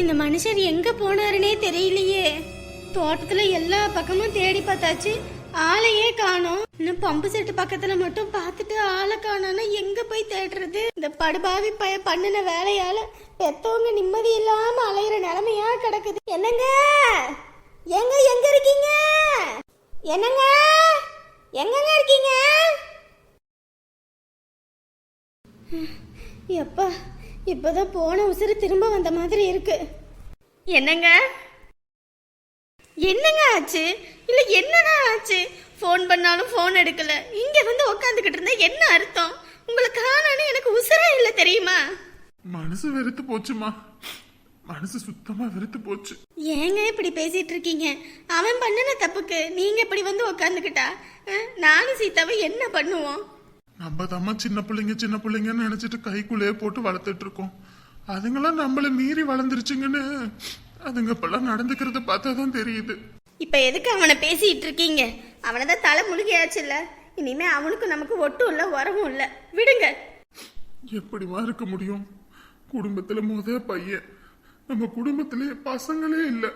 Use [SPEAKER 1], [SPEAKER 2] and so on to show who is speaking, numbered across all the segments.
[SPEAKER 1] இந்த மனுஷர் எங்க போனாருனே தெரியலையே. தோட்டத்துல எல்லா பக்கமும் தேடி பார்த்தாச்சு. ஆளையே காணோம். இன்னும் பம்பு செட்டு பக்கத்துல மட்டும் பார்த்துட்டு ஆளை காணோம்னா எங்க போய் தேடுறது? இந்த படுபாவி பய பண்ணின வேலையால பெத்தவங்க நிம்மதி இல்லாம அலையிற நிலைமையா கிடக்குது. என்னங்க? எங்க எங்க இருக்கீங்க? என்னங்க? எங்கங்க இருக்கீங்க? எப்பா இப்போதான் போன உசுறு திரும்ப வந்த மாதிரி இருக்கு. என்னங்க? என்னங்க ஆச்சு? இல்ல என்னடா ஆச்சு? ஃபோன் பண்ணாலும் ஃபோன் எடுக்கல. இங்க வந்து உட்காந்துக்கிட்டு இருந்தா என்ன அர்த்தம்? உங்களுக்கு காணான்னு எனக்கு உசுரே இல்ல தெரியுமா?
[SPEAKER 2] மனசு வெறுத்து போச்சுமா? மனசு சுத்தமா வெறுத்து போச்சு.
[SPEAKER 1] ஏங்க இப்படி பேசிட்டு இருக்கீங்க? அவன் பண்ணின தப்புக்கு நீங்க இப்படி வந்து உட்காந்துக்கிட்டா நானும் சீதாவை என்ன பண்ணுவோம்?
[SPEAKER 2] நம்ம தாம்மா சின்ன பிள்ளைங்க சின்ன பிள்ளைங்கன்னு நினைச்சிட்டு கைக்குள்ளேயே போட்டு வளர்த்துட்டு இருக்கோம் அதுங்களாம் நம்மள மீறி வளர்ந்துருச்சுங்கன்னு அதுங்க இப்பெல்லாம் நடந்துக்கிறத பார்த்தா தான் தெரியுது.
[SPEAKER 1] இப்ப எதுக்கு அவனை பேசிட்டு இருக்கீங்க அவனை தான் தலை முழுகியாச்சுல்ல. இனிமே அவனுக்கும் நமக்கு ஒட்டும் இல்ல உறவும் இல்ல. விடுங்க.
[SPEAKER 2] எப்படிமா இருக்க முடியும்? குடும்பத்துல முத பையன். நம்ம குடும்பத்திலே பசங்களே இல்ல.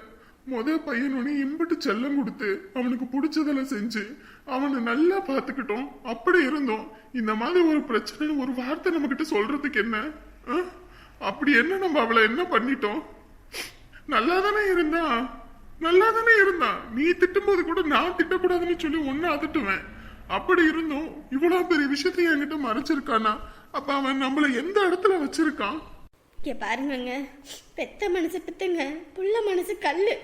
[SPEAKER 2] முத பையனோட இம்பிட்டு செல்லம் கொடுத்து அவனுக்கு பிடிச்சதெல்லாம் செஞ்சு அவனை நல்லா பார்த்துக்கிட்டோம். அப்படி இருந்தோம். இந்த மாதிரி ஒரு பிரச்சனை ஒரு வார்த்தை நம்ம கிட்ட சொல்றதுக்கு என்ன? ஆ? அப்படி என்ன நம்ம அவளை என்ன பண்ணிட்டோம்? நல்லா தானே இருந்தா? நல்லா தானே இருந்தா? நீ திட்டும்போது கூட நான் திட்டக்கூடாதுன்னு சொல்லி ஒன்னு அதட்டுவேன். அப்படி இருந்தும் இவ்வளவு பெரிய விஷயத்தை என்கிட்ட மறைச்சிருக்கானா? அப்ப அவன் நம்மள எந்த இடத்துல வச்சிருக்கான்?
[SPEAKER 1] இங்க பாருங்கங்க. பெத்த மனசு பித்துங்க. புள்ள மனசு கல்லு.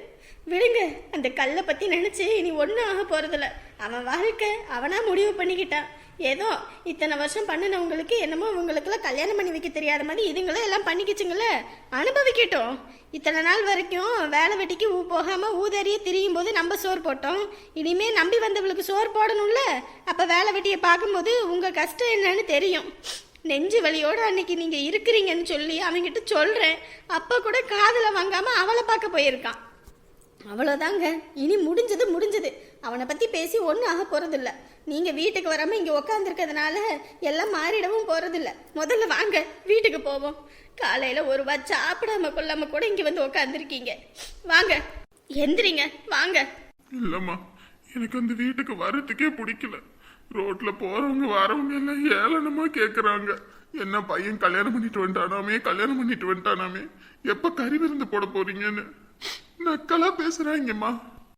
[SPEAKER 1] விடுங்க அந்த கல்லை பற்றி நினச்சி இனி ஒன்றும் ஆக போகிறதில்ல அவன் வாழ்க்கை அவனாக முடிவு பண்ணிக்கிட்டான். ஏதோ இத்தனை வருஷம் பண்ணினவங்களுக்கு என்னமோ இவங்களுக்கெல்லாம் கல்யாணம் பண்ணி வைக்க தெரியாத மாதிரி இதுங்களே எல்லாம் பண்ணிக்கிச்சுங்களே. அனுபவிக்கட்டும். இத்தனை நாள் வரைக்கும் வேலை வெட்டிக்கு ஊ போகாமல் ஊதறிய திரியும் போது நம்ம சோறு போட்டோம். இனிமே நம்பி வந்தவளுக்கு சோறு போடணும்ல? அப்போ வேலை வெட்டியை பார்க்கும்போது உங்கள் கஷ்டம் என்னன்னு தெரியும். நெஞ்சு வலியோடு அன்னைக்கு நீங்கள் இருக்கிறீங்கன்னு சொல்லி அவன்கிட்ட சொல்கிறேன் அப்போ கூட காதில் வாங்காமல் அவளை பார்க்க போயிருக்கான். அவ்வளோதாங்க இனி முடிஞ்சது முடிஞ்சது. அவனை பற்றி பேசி ஒன்றும் ஆக போகிறதில்ல நீங்கள் வீட்டுக்கு வராமல் இங்கே உக்காந்துருக்கிறதுனால எல்லாம் மாறிடவும் போகிறதில்ல முதல்ல வாங்க வீட்டுக்கு போவோம். காலையில் ஒரு வா சாப்பிடாம கொள்ளாம கூட இங்கே வந்து உக்காந்துருக்கீங்க. வாங்க. எந்திரிங்க வாங்க.
[SPEAKER 2] இல்லைம்மா எனக்கு அந்த வீட்டுக்கு வர்றதுக்கே பிடிக்கல. ரோட்டில் போகிறவங்க வரவங்க எல்லாம் ஏளனமாக கேட்குறாங்க என்ன பையன் கல்யாணம் பண்ணிட்டு வந்துட்டானாமே கல்யாணம் பண்ணிட்டு வந்துட்டானாமே. எப்போ கறி விருந்து போட போறீங்கன்னு? நக்கலா பேசுறாங்கம்மா.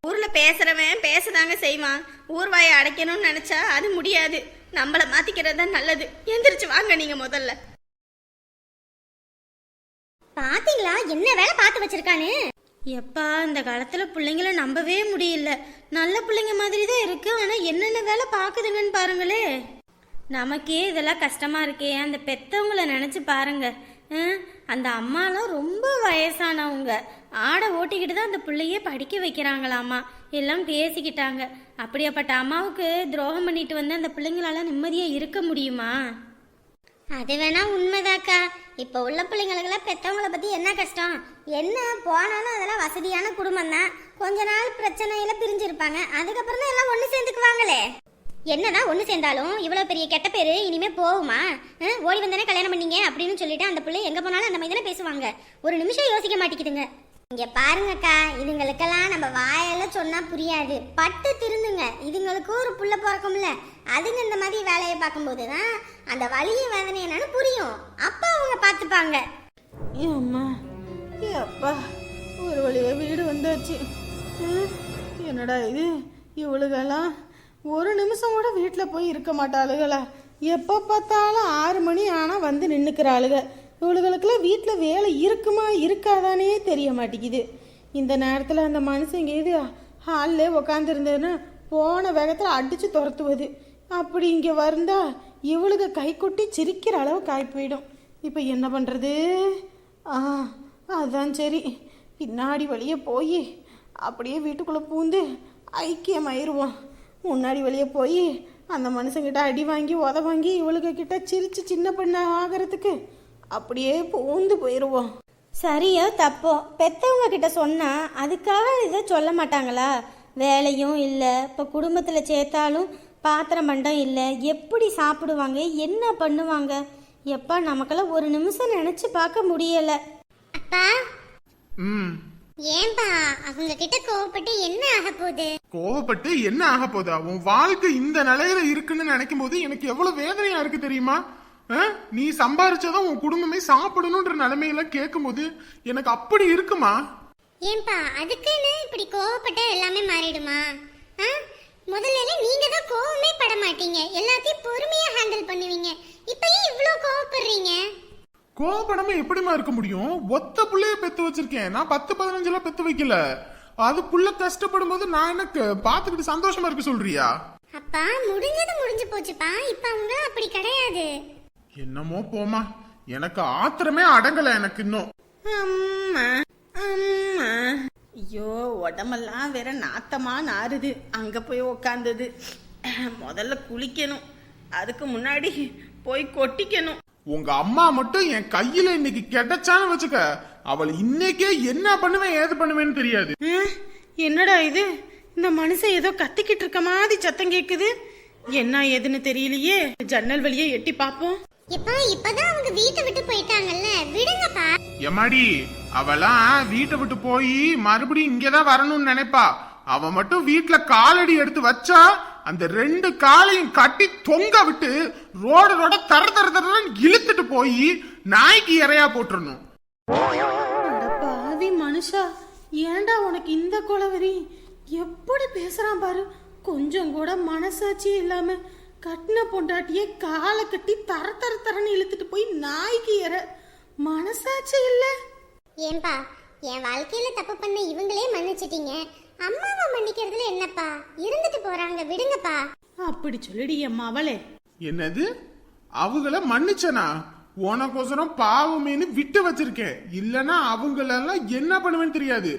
[SPEAKER 1] ஊர்ல பேசுறவன் பேசதாங்க செய்வான். ஊர்வாயை அடைக்கணும்னு நினைச்சா அது முடியாது. நம்மள மாத்திக்கிறது தான் நல்லது. எந்திரிச்சு வாங்க நீங்க முதல்ல.
[SPEAKER 3] பாத்தீங்களா? என்ன வேலை பார்த்து வச்சிருக்கானு?
[SPEAKER 1] எப்பா இந்த காலத்துல பிள்ளைங்கள நம்பவே முடியல. நல்ல பிள்ளைங்க மாதிரி தான் இருக்கு. ஆனா என்னென்ன வேலை பாக்குதுங்கன்னு பாருங்களே. நமக்கே இதெல்லாம் கஷ்டமா இருக்கே. அந்த பெத்தவங்கள நினைச்சு பாருங்க. அந்த அம்மாலாம் ரொம்ப வயசானவங்க. ஆடை ஓட்டிக்கிட்டு தான் அந்த பிள்ளையே படிக்க வைக்கிறாங்களாமா. எல்லாம் பேசிக்கிட்டாங்க. அப்படியாப்பட்ட அம்மாவுக்கு துரோகம் பண்ணிட்டு வந்து அந்த பிள்ளைங்களால நிம்மதியாக இருக்க முடியுமா?
[SPEAKER 3] அது வேணா உண்மைதாக்கா. இப்போ உள்ள பிள்ளைங்களுக்கெல்லாம் பெத்தவங்கள பத்தி என்ன கஷ்டம்? என்ன போனாலும் அதெல்லாம் வசதியான குடும்பம் தான் கொஞ்ச நாள் பிரச்சனையில பிரிஞ்சிருப்பாங்க. அதுக்கப்புறம் தான் எல்லாம் ஒன்று சேர்ந்துக்குவாங்களே. என்னதான் ஒன்று சேர்ந்தாலும் இவ்வளோ பெரிய கெட்ட பேர் இனிமே போகுமா? ஓடி வந்தானே கல்யாணம் பண்ணீங்க அப்படின்னு சொல்லிட்டு அந்த பிள்ளை எங்கே போனாலும் அந்த மாதிரி பேசுவாங்க. ஒரு நிமிஷம் யோசிக்க மாட்டேங்குதுங்க. இங்கே பாருங்கக்கா இதுங்களுக்கெல்லாம் நம்ம வாயெல்லாம் சொன்னால் புரியாது. பட்டு திருந்துங்க. இதுங்களுக்கு ஒரு புள்ள பிறக்கும்ல. அதுங்க இந்த மாதிரி வேலையை பார்க்கும்போது தான் அந்த வலிய வேதனை என்னன்னு புரியும். அப்போ அவங்க பார்த்துப்பாங்க.
[SPEAKER 1] ஏம்மா அப்பா. ஒரு வழியாக வீடு வந்தாச்சு. ம், என்னடா இது? இவளுகெல்லாம் ஒரு நிமிஷம் கூட வீட்டில் போய் இருக்க மாட்டாளுகளை. எப்போ பார்த்தாலும் ஆறு மணி ஆனால் வந்து நின்றுக்கிறாளுக இவளுகளுக்கெல்லாம் வீட்டில் வேலை இருக்குமா இருக்காதானே தெரிய மாட்டேங்குது. இந்த நேரத்தில் அந்த மனுஷங்க இது ஹாலில் உக்காந்துருந்ததுன்னா போன வேகத்தில் அடித்து துரத்துவது. அப்படி இங்கே வந்தா இவளுக கை கொட்டி சிரிக்கிற அளவு காய் போயிடும். இப்போ என்ன பண்ணுறது ஆ அதான் சரி. பின்னாடி வழியே போய் அப்படியே வீட்டுக்குள்ளே பூந்து ஐக்கியமாயிருவோம். முன்னாடி வெளியே போய் அந்த மனுஷங்கிட்ட அடி வாங்கி உத வாங்கி இவளுக கிட்ட சிரிச்சு சின்ன பொண்ணு ஆகிறதுக்கு அப்படியே பூந்து போயிடுவோம் சரியோ தப்போ. பெத்தவங்க கிட்ட சொன்னா அதுக்காக இதை சொல்ல மாட்டாங்களா? வேலையும் இல்லை இப்போ குடும்பத்தில் சேர்த்தாலும் பாத்திரம் பண்டம் இல்லை எப்படி சாப்பிடுவாங்க என்ன பண்ணுவாங்க? எப்பா நமக்கெல்லாம் ஒரு நிமிஷம் நினச்சி பார்க்க முடியலை.
[SPEAKER 3] அப்பா.
[SPEAKER 4] ம்.
[SPEAKER 3] ஏன்பா அவங்க கிட்ட கோவப்பட்டு என்ன ஆக போகுது?
[SPEAKER 4] கோவப்பட்டு என்ன ஆக போதா உன் வாழ்க்கை இந்த நிலையில இருக்குன்னு நினைக்கும் போது எனக்கு எவ்வளவு வேதனையா இருக்கு தெரியுமா? நீ சம்பாரிச்சதும் உன் குடும்பமே சாப்பிடணும்ன்ற நிலைமையில கேட்கும்போது எனக்கு அப்படி இருக்குமா?
[SPEAKER 3] ஏன்பா அதுக்குன்னு இப்படி கோவப்பட்டா எல்லாமே மாறிடுமா? முதல்ல நீங்க தான் கோவமே பட மாட்டீங்க. எல்லாத்தையும் பொறுமையா ஹேண்டில் பண்ணுவீங்க. இப்ப ஏன் இவ்ளோ கோவப்படுறீங்க.
[SPEAKER 4] கோவப்படாம எப்படிமா இருக்க முடியும்? ஒத்த புள்ளைய பெத்து வச்சிருக்கேன். நான் பத்து பதினஞ்சுல பெத்து வைக்கல. அது புள்ள கஷ்டப்படும் போது நான் எனக்கு பாத்துக்கிட்டு சந்தோஷமா இருக்க சொல்றியா?
[SPEAKER 3] அப்பா முடிஞ்சது முடிஞ்சு போச்சுப்பா. இப்ப அவங்க அப்படி கிடையாது.
[SPEAKER 4] என்னமோ போமா எனக்கு ஆத்திரமே அடங்கல எனக்கு இன்னும்.
[SPEAKER 5] அம்மா அம்மா. ஐயோ உடம்பெல்லாம் வேற நாத்தமா நாறுது. அங்க போய் உக்காந்தது. முதல்ல குளிக்கணும். அதுக்கு முன்னாடி போய் கொட்டிக்கணும்.
[SPEAKER 4] உங்க அம்மா மட்டும் என் கையில இன்னைக்கு கிடைச்சான்னு வச்சுக்க அவள் இன்னைக்கே என்ன பண்ணுவேன் ஏது பண்ணுவேன்னு தெரியாது.
[SPEAKER 5] என்னடா இது? இந்த மனுஷன் ஏதோ கத்திக்கிட்டு இருக்க மாதிரி சத்தம் கேக்குது. என்ன ஏதுன்னு தெரியலையே. ஜன்னல் வழியே எட்டி பாப்போம்
[SPEAKER 3] இப்ப இப்பதான் அவங்க வீட்டை விட்டு போயிட்டாங்கல்ல. விடுங்கப்பா.
[SPEAKER 4] எம்மாடி அவளாம் வீட்டை விட்டு போய் மறுபடியும் இங்கதான் வரணும்னு நினைப்பா. அவ மட்டும் வீட்டுல காலடி எடுத்து வச்சா அந்த ரெண்டு காலையும் கட்டி தொங்க விட்டு ரோட ரோட தர தர தரன்னு இழுத்துட்டு போய் நாய்க்கு இறையா போட்டுறணும்.
[SPEAKER 5] அட பாவி மனுஷா ஏன்டா உனக்கு இந்த குலவரி எப்படி பேசுறான் பாரு? கொஞ்சம் கூட மனசாட்சி இல்லாம கட்டின பொண்டாட்டியே காலை கட்டி தர தர தரன்னு இழுத்துட்டு போய் நாய்க்கு ஏற மனசாட்சி இல்ல.
[SPEAKER 3] ஏன்பா என் வாழ்க்கையில தப்பு பண்ண இவங்களே மன்னிச்சிட்டீங்க. அம்மாவை மன்னிக்கிறதுல என்னப்பா? இருந்துட்டு போறாங்க விடுங்கப்பா.
[SPEAKER 5] அப்படி சொல்லிடி என் மவளே
[SPEAKER 4] என்னது? அவங்கள மன்னிச்சனா? உனக்கோசரம் பாவமேன்னு விட்டு வச்சிருக்கேன். இல்லனா அவங்களெல்லாம் என்ன பண்ணுவேன்னு தெரியாது.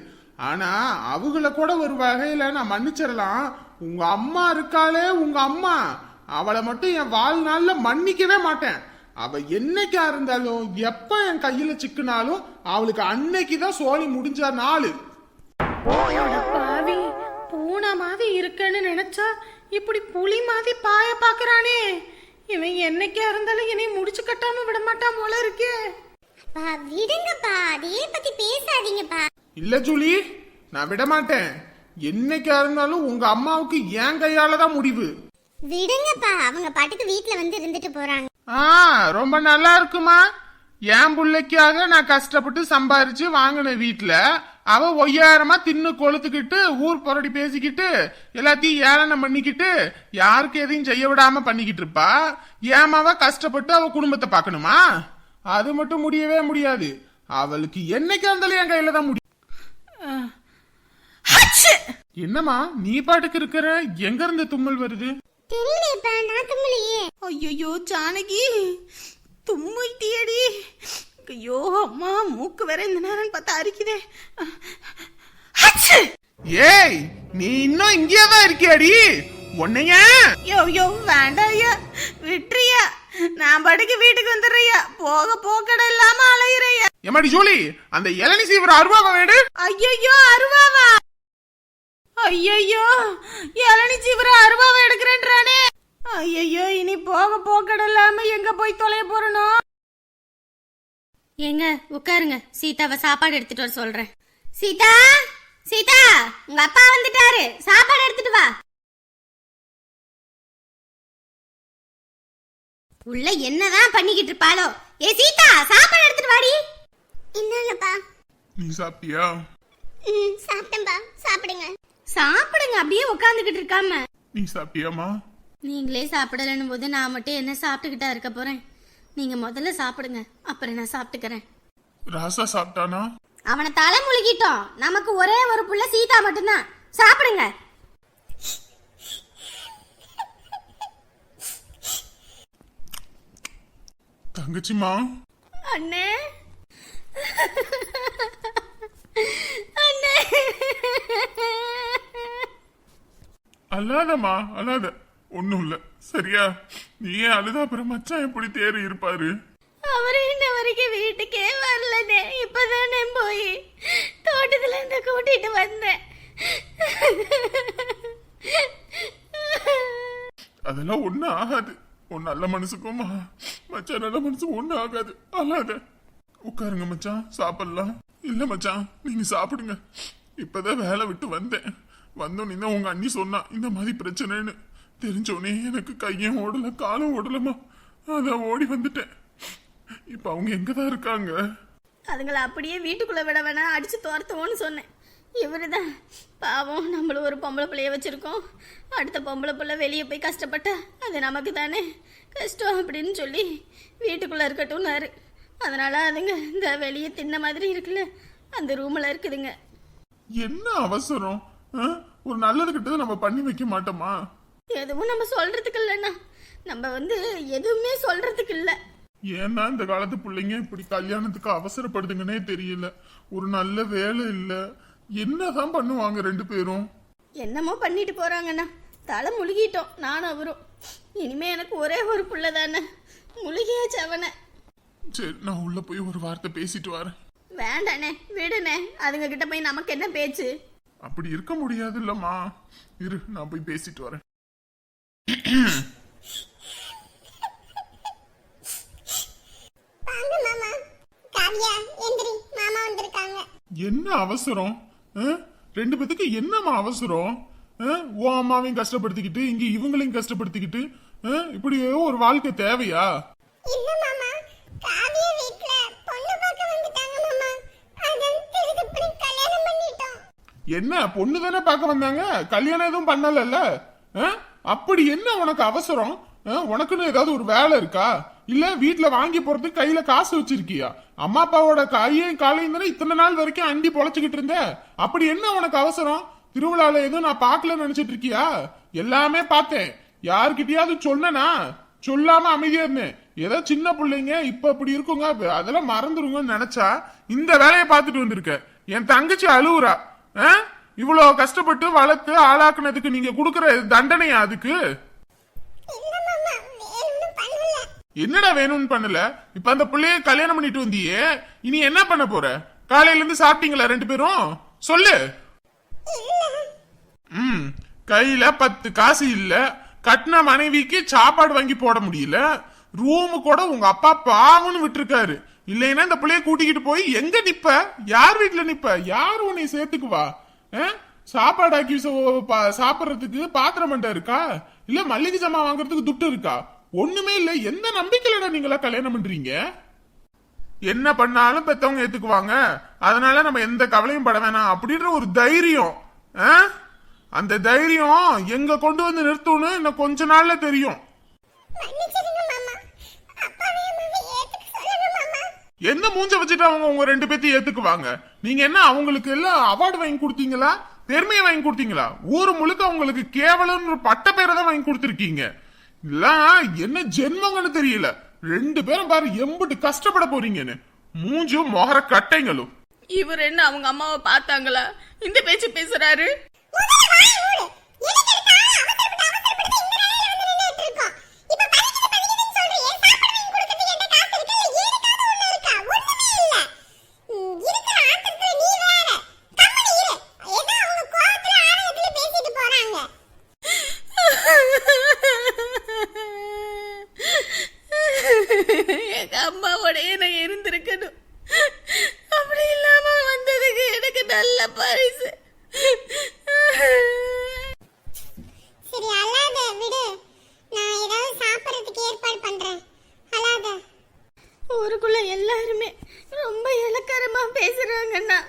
[SPEAKER 4] ஆனா அவங்கள கூட ஒரு வகையில நான் மன்னிச்சிடலாம் உங்க அம்மா இருக்காளே உங்க அம்மா. அவளை மட்டும் என் வாழ்நாள்ல மன்னிக்கவே மாட்டேன். அவ என்னைக்கா இருந்தாலும் எப்ப என் கையில சிக்கினாலும் அவளுக்கு அன்னைக்கு தான் சோழி முடிஞ்ச நாள்.
[SPEAKER 5] பாவி பூனை மாதிரி இருக்கேன்னு நினைச்சா இப்படி புலி மாதிரி பாய பாக்குறானே. இவன் என்னைக்கா இருந்தாலும் என்னை முடிச்சு கட்டாம விட மாட்டான் போல இருக்கே.
[SPEAKER 3] விடுங்கப்பா. அதையே பத்தி பேசாதீங்கப்பா.
[SPEAKER 4] இல்ல ஜூலி நான் விட மாட்டேன். என்னைக்கா இருந்தாலும் உங்க அம்மாவுக்கு என் கையால தான் முடிவு.
[SPEAKER 3] விடுங்கப்பா. அவங்க பாட்டுக்கு வீட்ல வந்து இருந்துட்டு போறாங்க.
[SPEAKER 4] ஆ ரொம்ப நல்லா இருக்குமா? என் பிள்ளைக்காக நான் கஷ்டப்பட்டு சம்பாரிச்சு வாங்கின வீட்ல அவ ஒய்யாரமா தின்னு கொளுத்துக்கிட்டு ஊர் புரடி பேசிக்கிட்டு எல்லாத்தையும் ஏளனம் பண்ணிக்கிட்டு யாருக்கு எதையும் செய்ய விடாம பண்ணிக்கிட்டு இருப்பா? ஏமாவ கஷ்டப்பட்டு அவ குடும்பத்தை பார்க்கணுமா? அது மட்டும் முடியவே முடியாது. அவளுக்கு என்னைக்கா இருந்தாலும் என் கையில தான் முடியும்
[SPEAKER 5] ஹச்சு!
[SPEAKER 4] என்னம்மா நீ பாட்டுக்கு இருக்கிற? எங்க இருந்து தும்மல் வருது?
[SPEAKER 3] தும்மலையே.
[SPEAKER 5] ஐயோ ஜானகி! தும்மிட்டியடி ஐயோ அம்மா மூக்கு வேற இந்த நேரம் பார்த்தா அரிக்குதே!
[SPEAKER 4] ஏய் நீ இன்னும் இங்கேயே தான் இருக்கியாடி. உன்னைய.
[SPEAKER 5] யோ யோ வேண்டாம் ஐயா. விட்டுறியா. நான் படுக்க வீட்டுக்கு வந்துடுறியா போக போக்கட இல்லாம அலையிறையா
[SPEAKER 4] எம்மாடி ஜூலி அந்த இளநி சீவிர அருவாவை வேடு
[SPEAKER 5] ஐயோ அருவாவா? ஐயோ இளநி சீவிர அருவாவை எடுக்கிறேன்றானே. ஐயோ இனி போக போக்கட இல்லாம எங்க போய் தொலைய போறனோ?
[SPEAKER 3] ஏங்க உட்காருங்க. சீதாவை சாப்பாடு எடுத்துட்டு வர சொல்றேன். சீதா சீதா உங்க அப்பா வந்துட்டாரு. சாப்பாடு எடுத்துட்டு வா. உள்ள என்னதான் பண்ணிக்கிட்டு இருப்பாளோ? ஏ சீதா சாப்பாடு எடுத்துட்டு வாடி. இந்தாங்கப்பா.
[SPEAKER 4] நீ சாப்பிட்டியா?
[SPEAKER 3] ம் சாப்பிட்டேன்பா. சாப்பிடுங்க. சாப்பிடுங்க அப்படியே உட்காந்துக்கிட்டு இருக்காம.
[SPEAKER 4] நீ சாப்பிட்டியாமா
[SPEAKER 3] நீங்களே சாப்பிடலன்னும் போது நான் மட்டும் என்ன சாப்பிட்டுக்கிட்டா இருக்க போறேன்? நீங்க முதல்ல சாப்பிடுங்க அப்புறம் நான் சாப்பிட்டுக்கிறேன்.
[SPEAKER 4] ராசா சாப்பிட்டானா?
[SPEAKER 3] அவனை தலை முழுகிட்டோம். நமக்கு ஒரே ஒரு புள்ள சீதா மட்டும்தான். சாப்பிடுங்க.
[SPEAKER 4] தங்கச்சிமா
[SPEAKER 3] அண்ணே. அண்ணே.
[SPEAKER 4] அல்லாதம்மா அல்லாத. ஒண்ணும் இல்ல. சரியா? நீ ஏன் அழுதா அப்புறம் மச்சான் எப்படி தேறி இருப்பாரு?
[SPEAKER 3] அவரு இன்ன வரைக்கும் வீட்டுக்கே வரலனே இப்பதானே போய் தோட்டத்துல இருந்து கூட்டிட்டு வந்தேன்.
[SPEAKER 4] அதெல்லாம் ஒண்ணும் ஆகாது. உன் நல்ல மனசுக்கும். மச்சான் நல்ல மனசுக்கும் ஒண்ணும் ஆகாது. அல்லாத உட்காருங்க மச்சான். சாப்பிடலாம். இல்ல மச்சான் நீங்க சாப்பிடுங்க. இப்பதான் வேலை விட்டு வந்தேன். வந்தோன்னே தான் உங்க அண்ணி சொன்னா இந்த மாதிரி பிரச்சனைன்னு. தெரிஞ்சோடனே எனக்கு கையும் ஓடல காலும் ஓடலமா அதான் ஓடி வந்துட்டேன். இப்ப அவங்க எங்கதான் இருக்காங்க?
[SPEAKER 1] அதுங்களை அப்படியே வீட்டுக்குள்ளே விட வேணாம் அடித்து துரத்துவோன்னு சொன்னேன். இவரு தான் பாவம் நம்மளும் ஒரு பொம்பளை பிள்ளைய வச்சுருக்கோம். அடுத்த பொம்பளை பிள்ளை வெளியே போய் கஷ்டப்பட்டா அது நமக்கு தானே? கஷ்டம் அப்படின்னு சொல்லி வீட்டுக்குள்ளே இருக்கட்டும்னாரு. அதனால் அதுங்க இந்த வெளியே தின்ன மாதிரி இருக்குல்ல அந்த ரூமில் இருக்குதுங்க.
[SPEAKER 4] என்ன அவசரம்? ஒரு நல்லது கிட்டது நம்ம பண்ணி வைக்க மாட்டோமா?
[SPEAKER 1] எதுவும் நம்ம சொல்கிறதுக்கு இல்லைண்ணா. நம்ம வந்து எதுவுமே சொல்கிறதுக்கு இல்லை.
[SPEAKER 4] ஏன்னா இந்த காலத்து பிள்ளைங்க இப்படி கல்யாணத்துக்கு அவசரப்படுதுங்கன்னே தெரியல. ஒரு நல்ல வேலை இல்ல. என்னதான் பண்ணுவாங்க ரெண்டு பேரும்?
[SPEAKER 1] என்னமோ பண்ணிட்டு போறாங்கண்ணா. தலை முழுகிட்டோம் நானும் அவரும். இனிமே எனக்கு ஒரே ஒரு புள்ள தானே முழுகிய சவனை.
[SPEAKER 4] சரி நான் உள்ள போய் ஒரு வார்த்தை பேசிட்டு வரேன்.
[SPEAKER 1] வேண்டாண்ணே விடுண்ணே. அதுங்க கிட்ட போய் நமக்கு என்ன பேச்சு?
[SPEAKER 4] அப்படி இருக்க முடியாது இல்லம்மா இரு நான் போய் பேசிட்டு வரேன். என்ன அவசரம்? ரெண்டு பேத்துக்கு என்னம்மா அவசரம்? உன் அம்மாவையும் கஷ்டப்படுத்திக்கிட்டு இங்க இவங்களையும் கஷ்டப்படுத்திக்கிட்டு? இப்படி ஒரு வாழ்க்கை தேவையா? என்ன பொண்ணு தானே பார்க்க வந்தாங்க? கல்யாணம் எதுவும் பண்ணலல்ல? அப்படி என்ன உனக்கு அவசரம்? ஆ? உனக்குன்னு ஏதாவது ஒரு வேலை இருக்கா? இல்ல வீட்டுல வாங்கி போறதுக்கு கையில காசு வச்சிருக்கியா? அம்மா அப்பாவோட கையையும் காலையும் தானே இத்தனை நாள் வரைக்கும் அண்டி பொழைச்சுக்கிட்டு இருந்த? அப்படி என்ன உனக்கு அவசரம்? திருவிழால எதுவும் நான் பார்க்கலன்னு நினைச்சிட்டு இருக்கியா? எல்லாமே பார்த்தேன். யாருக்கிட்டயாவது சொன்னனா? சொல்லாம அமைதியா இருந்தேன் ஏதோ சின்ன பிள்ளைங்க இப்ப இப்படி இருக்குங்க. அதெல்லாம் மறந்துருங்கன்னு நினைச்சா இந்த வேலையை பார்த்துட்டு வந்திருக்க. என் தங்கச்சி அழுவுறா. ஆ? இவ்வளவு கஷ்டப்பட்டு வளர்த்து ஆளாக்குனதுக்கு நீங்க குடுக்கற தண்டனையா அதுக்கு? என்னடா வேணும்னு பண்ணல? இப்ப அந்த பிள்ளைய கல்யாணம் பண்ணிட்டு வந்தியே. இனி என்ன பண்ண போற? காலையில இருந்து சாப்பிட்டீங்களா ரெண்டு பேரும்? சொல்லு. ம் கையில பத்து காசு இல்ல. கட்டின மனைவிக்கு சாப்பாடு வாங்கி போட முடியல. ரூமு கூட உங்க அப்பா பாவம்னு விட்டுருக்காரு. இல்லைன்னா இந்த பிள்ளைய கூட்டிக்கிட்டு போய் எங்க நிப்ப? யார் வீட்டுல நிப்ப? யார் உன்னை சேர்த்துக்குவா? சாப்பாடு ஆக்கி சோ- பா- பாத்திரம் மண்டை இருக்கா? இல்ல மல்லிகை ஜாமான் வாங்குறதுக்கு துட்டு இருக்கா? ஒண்ணுமே இல்ல. எந்த நம்பிக்கையிலடா நீங்களா கல்யாணம் பண்றீங்க? என்ன பண்ணாலும் பெத்தவங்க ஏத்துக்குவாங்க. அதனால நம்ம எந்த கவலையும் பட வேணாம் அப்படின்ற ஒரு தைரியம். ஆ? அந்த தைரியம் எங்க கொண்டு வந்து நிறுத்தும்னு இன்னும் கொஞ்ச நாள்ல தெரியும். எந்த மூஞ்ச வச்சுட்டு அவங்க உங்க ரெண்டு பேத்தையும் ஏத்துக்குவாங்க? நீங்க என்ன அவங்களுக்கு எல்லாம் அவார்டு வாங்கி கொடுத்தீங்களா? பெருமையை வாங்கி கொடுத்தீங்களா? ஊர் முழுக்க அவங்களுக்கு கேவலம்னு ஒரு பட்ட பேரை தான் வாங்கி கொடுத்துருக்கீங்க. இதெல்லாம் என்ன ஜென்மங்கன்னு தெரியல. ரெண்டு பேரும் பாரு எம்பிட்டு கஷ்டப்பட போறீங்கன்னு. மூஞ்சும் மொகர கட்டைங்களும்.
[SPEAKER 1] இவர் என்ன அவங்க அம்மாவை பார்த்தாங்களா? இந்த பேச்சு பேசுறாரு
[SPEAKER 3] முதல்ல வாய் மூடு எதுக்கு எடுத்தாலும் அவசரப்பட்டு அவசரப்பட்டு இந்த வேலையில வந்து நின்னுட்டு இருக்கோம் இப்ப பறிக்குது பறிக்குதுன்னு சொல்றியே சாப்பாடு வாங்கி கொடுக்கறதுக்கு என்கிட்ட காசு இருக்கு இல்ல ஏதுக்காவது ஒண்ணு இருக்கா ஒண்ணுமே இல்ல ம், இருக்கிற ஆத்திரத்துல நீ வேற கம்மனு இரு ஏதோ அவங்க கோவத்துல ஆவேசத்துல பேசிட்டு போறாங்க
[SPEAKER 1] எங்க அம்மாவோடய நான் இருந்திருக்கணும் அப்படி இல்லாம வந்ததுக்கு எனக்கு நல்ல பரிசு.
[SPEAKER 3] சரி அழாத விடு. நான் ஏதாவது சாப்பிடுறதுக்கு ஏற்பாடு பண்றேன். அழாத.
[SPEAKER 1] ஊருக்குள்ள எல்லாருமே ரொம்ப இலக்காரமா பேசுறாங்கண்ணா.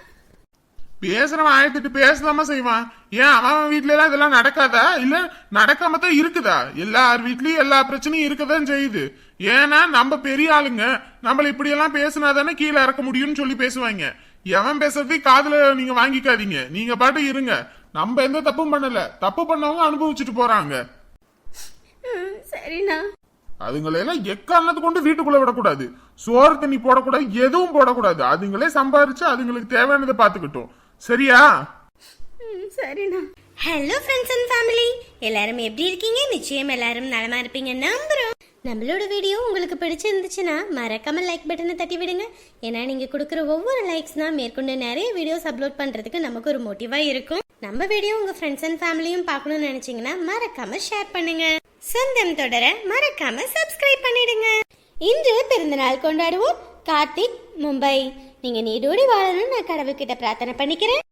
[SPEAKER 4] பேசுறவன் ஆயிரத்தெட்டு பேசலாமா செய்வான்? ஏன் அவன் அவன் வீட்ல எல்லாம் இதெல்லாம் நடக்காதா? இல்ல நடக்காம தான் இருக்குதா? எல்லார் வீட்லயும் எல்லா பிரச்சனையும் இருக்கதான் செய்யுது. ஏன்னா நம்ம பெரிய ஆளுங்க நம்மள இப்படி எல்லாம் பேசினா தானே கீழே இறக்க முடியும்னு சொல்லி பேசுவாங்க. எவன் பேசுறதையும் காதுல நீங்க வாங்கிக்காதீங்க. நீங்க பாட்டு இருங்க. நம்ம எந்த தப்பும் பண்ணல. தப்பு பண்ணவங்க அனுபவிச்சுட்டு போறாங்க.
[SPEAKER 1] சரிண்ணா.
[SPEAKER 4] அதுங்களெல்லாம் எக்காரணத்து கொண்டு வீட்டுக்குள்ள விடக்கூடாது. சோறு தண்ணி போடக்கூடாது எதுவும் போடக்கூடாது. அதுங்களே சம்பாரிச்சு அதுங்களுக்கு தேவையானதை பாத்துக்கிட்டோம் சரியா?
[SPEAKER 1] சரிண்ணா.
[SPEAKER 3] ஹலோ ஃப்ரெண்ட்ஸ் அண்ட் ஃபேமிலி எல்லாரும் எப்படி இருக்கீங்க? நிச்சயம் எல்லாரும் நலமா இருப்பீங்க. நம்புறோம். நம்மளோட வீடியோ உங்களுக்கு பிடிச்சிருந்துச்சுன்னா மறக்காம லைக் பட்டனை தட்டி விடுங்க. ஏன்னா நீங்க கொடுக்குற ஒவ்வொரு லைக்ஸ் தான் மேற்கொண்டு நிறைய வீடியோஸ் அப்லோட் பண்றதுக்கு நமக்கு ஒரு மோட்டிவா இருக்கும். நம்ம வீடியோ உங்க ஃப்ரெண்ட்ஸ் அண்ட் ஃபேமிலியும் பார்க்கணும்னு நினைச்சீங்கன்னா மறக்காம ஷேர் பண்ணுங்க. சொந்தம் தொடர மறக்காம சப்ஸ்கிரைப் பண்ணிடுங்க. இன்று பிறந்தநாள் கொண்டாடுவோம். கார்த்திக் மும்பை.
[SPEAKER 1] நீங்க நீடோடி வாழணும்னு நான் கடவுள்கிட்ட பிரார்த்தனை பண்ணிக்கிறேன்.